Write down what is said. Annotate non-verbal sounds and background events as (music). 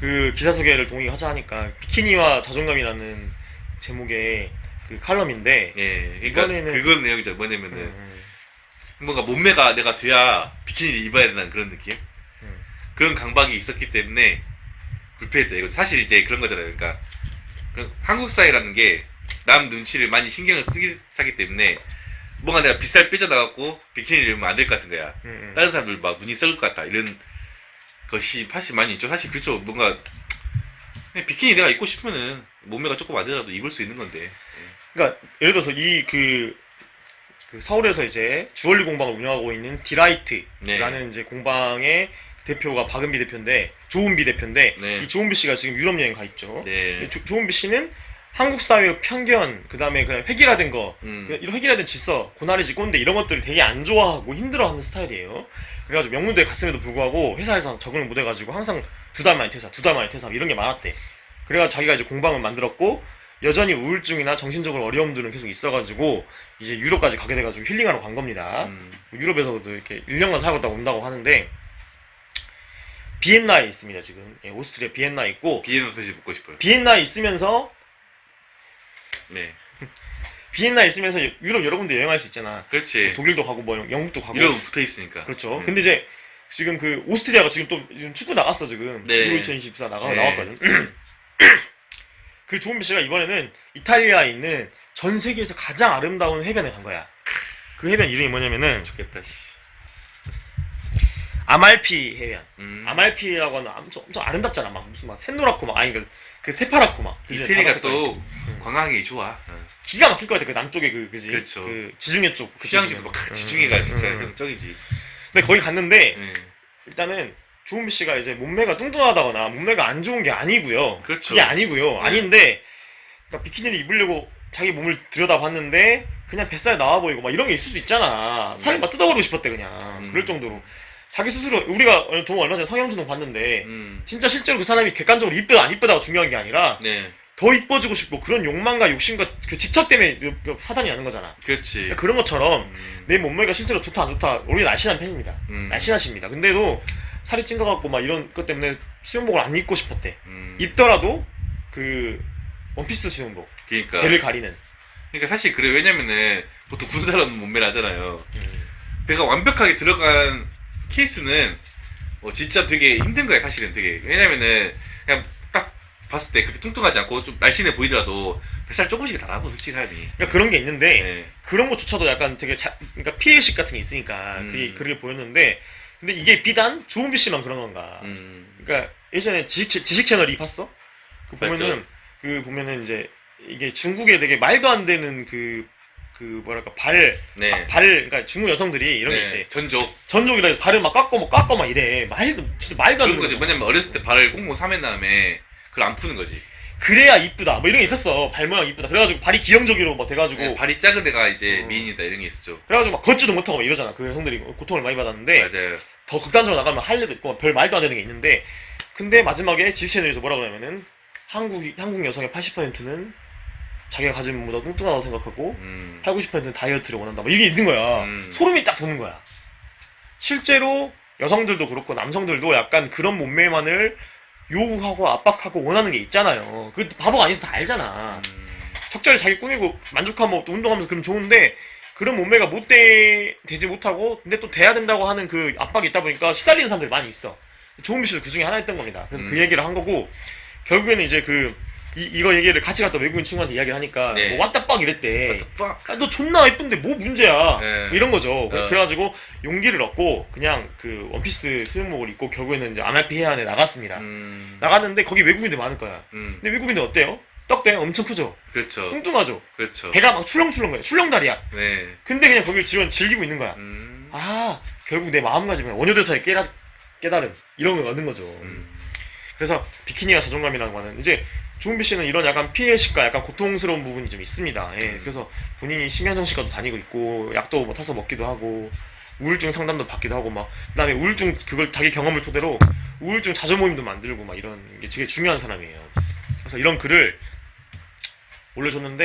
그 기사 소개를 동의 하자 하니까 비키니와 자존감이라는 제목의 그 칼럼인데 예, 그러니까 이번에는- 그건 내용이죠. 뭐냐면은 음, 뭔가 몸매가 내가 돼야 비키니를 입어야 된다는 그런 느낌. 음. 그런 강박이 있었기 때문에 불편했다. 이거 사실 이제 그런 거잖아요. 그러니까 그 한국 사회라는 게 남 눈치를 많이 신경을 쓰기 하기 때문에 뭔가 내가 빗살 빼져나갖고 비키니를 입으면 안 될 것 같은 거야. 음, 음. 다른 사람들 막 눈이 썩을 것 같다 이런 것이 사실 많이 있죠. 사실 그렇죠. 뭔가 비키니 내가 입고 싶으면은 몸매가 조금 안 되더라도 입을 수 있는 건데. 그러니까 예를 들어서 이그 그 서울에서 이제 주얼리 공방을 운영하고 있는 디라이트라는 네. 이제 공방의 대표가 박은비 대표인데 조은비 대표인데 네. 이 조은비 씨가 지금 유럽 여행 가 있죠. 네. 조, 조은비 씨는 한국 사회의 편견, 그 다음에 그냥 획일화된 거, 음. 그 이런 획일화된 질서, 고나리지 꼰대 이런 것들을 되게 안 좋아하고 힘들어하는 스타일이에요. 그래가지고 명문대에 갔음에도 불구하고 회사에서 적응을 못해가지고 항상 두 달 만에 퇴사, 두 달 만에 퇴사 이런 게 많았대. 그래가지고 자기가 이제 공방을 만들었고 여전히 우울증이나 정신적으로 어려움들은 계속 있어가지고 이제 유럽까지 가게 돼가지고 힐링하러 간 겁니다. 음. 유럽에서도 이렇게 1년간 살고 있다고 온다고 하는데 비엔나에 있습니다 지금 예, 오스트리아 비엔나에 있고 비엔나 소시 먹고 싶어요. 비엔나에 있으면서 네. (laughs) 비엔나에 있으면서 유럽 여러 군데 여행할 수 있잖아. 그렇지. 독일도 가고 뭐 영국도 가고. 이러면 붙어 있으니까. 그렇죠. 음. 근데 이제 지금 그 오스트리아가 지금 또 지금 축구 나갔어 지금. 네. 유로 2024 나가 네. 나왔거든. (clears throat) 그 조은비 씨가 이번에는 이탈리아에 있는 전 세계에서 가장 아름다운 해변에 간 거야. 그 해변 이름이 뭐냐면은 좋겠다. 씨. 아말피 해변. 음. 아말피라고 하는 엄청, 엄청 아름답잖아. 막 무슨 막 샛노랗고 막 아니 그, 그 새파랗고 막. 그지? 이태리가 바다 색깔. 또 관광이 좋아. 어. 기가 막힐 것 같아. 그 남쪽에 그 그지. 그렇죠. 그 지중해 쪽. 휴양지도 그쪽이면. 막 음, 지중해가 음, 진짜. 형적이지. 근데 거기 갔는데 네. 일단은 조은비 씨가 이제 몸매가 뚱뚱하다거나 몸매가 안 좋은 게 아니고요. 그렇죠. 그게 아니고요. 네. 아닌데 그러니까 비키니를 입으려고 자기 몸을 들여다봤는데 그냥 뱃살 나와 보이고 막 이런 게 있을 수 있잖아. 살을 막 뜯어버리고 싶었대 그냥. 음. 그럴 정도로 자기 스스로 우리가 동 얼마 전에 성형수능 봤는데 음. 진짜 실제로 그 사람이 객관적으로 이쁘다 안 이쁘다가 중요한 게 아니라 네. 더 이뻐지고 싶고 그런 욕망과 욕심과 그 집착 때문에 사단이 나는 거잖아. 그렇지. 그러니까 그런 것처럼 음. 내 몸매가 실제로 좋다 안 좋다 우리 날씬한 편입니다. 음. 날씬하십니다. 근데도 살이 찐 것 같고 막 이런 것 때문에 수영복을 안 입고 싶었대. 음. 입더라도 그 원피스 수영복 그러니까. 배를 가리는. 그러니까 사실 그래 왜냐면은 보통 군사라는 몸매를 하잖아요. 음. 배가 완벽하게 들어간 케이스는 어, 진짜 되게 힘든 거야 사실은 되게 왜냐면은 그냥 딱 봤을 때 그렇게 뚱뚱하지 않고 좀 날씬해 보이더라도 뱃살 조금씩 다 나고 솔직히 사람이 그러니까 그런 게 있는데 네. 그런 것조차도 약간 되게 자, 그러니까 피해의식 같은 게 있으니까 음. 그게 그렇게 보였는데 근데 이게 비단 조은비 씨만 그런 건가? 음. 그러니까 예전에 지식, 채- 지식 채널 이 봤어? 그 보면은 봤죠. 그 보면은 이제 이게 중국에 되게 말도 안 되는 그 그 뭐랄까 발, 네. 바- 발 그러니까 중국 여성들이 이런 게 네. 있대. 전족 전족이라 발을 막 깎고 막 깎고 막 이래. 말도 진짜 말도 안 그런 되는 거지 거지. 뭐냐면 어렸을 때 발을 꽁꽁 싸맨 다음에 그걸 안 푸는 거지 그래야 이쁘다. 뭐 이런 게 있었어. 발 모양 이쁘다. 그래가지고 발이 기형적으로 막 돼가지고 네, 발이 작은 데가 이제 어. 미인이다 이런 게 있었죠 그래가지고 막 걷지도 못하고 막 이러잖아. 그 여성들이 고통을 많이 받았는데 맞아요 더 극단적으로 나가면 할 일도 있고 별 말도 안 되는 게 있는데 근데 마지막에 지식 채널에서 뭐라 그러냐면은 한국 한국 여성의 80%는 자기가 가진 몸보다 뚱뚱하다고 생각하고 음. 8, 90%는 다이어트를 원한다. 뭐 이게 있는 거야. 음. 소름이 딱 돋는 거야. 실제로 여성들도 그렇고 남성들도 약간 그런 몸매만을 요구하고 압박하고 원하는 게 있잖아요. 그 바보가 아니어서 다 알잖아. 음. 적절히 자기 꾸미고 만족하고 또 운동하면서 그럼 좋은데 그런 몸매가 못 돼, 되지 못하고 근데 또 돼야 된다고 하는 그 압박이 있다 보니까 시달리는 사람들이 많이 있어. 조은비 씨도 그 중에 하나였던 겁니다. 그래서 그 음. 얘기를 한 거고 결국에는 이제 그 이, 이거 얘기를 같이 갔다 외국인 친구한테 이야기를 하니까 네. 뭐 왔다 빡 이랬대. 아, 너 존나 예쁜데 뭐 문제야? 네. 뭐 이런 거죠. 어. 그래가지고 용기를 얻고 그냥 그 원피스 수영복을 입고 결국에는 이제 아말피 해안에 나갔습니다. 음. 나갔는데 거기 외국인들 많을 거야. 음. 근데 외국인들 어때요? 떡대 엄청 크죠? 그렇죠 뚱뚱하죠? 그렇죠 배가 막 출렁출렁거려. 출렁다리야. 네 근데 그냥 거기를 지원 즐기고 있는 거야. 음. 아, 결국 내 마음가짐은 원효대사의 깨라, 깨달음. 이런 걸 얻는 거죠. 음. 그래서 비키니와 자존감이라는 거는 이제 조은비 씨는 이런 약간 피해식과 약간 고통스러운 부분이 좀 있습니다. 예, 음. 그래서 본인이 심연정신과도 다니고 있고 약도 뭐 타서 먹기도 하고 우울증 상담도 받기도 하고 막 그다음에 우울증 그걸 자기 경험을 토대로 우울증 자조 모임도 만들고 막 이런 게 되게 중요한 사람이에요. 그래서 이런 글을 올려줬는데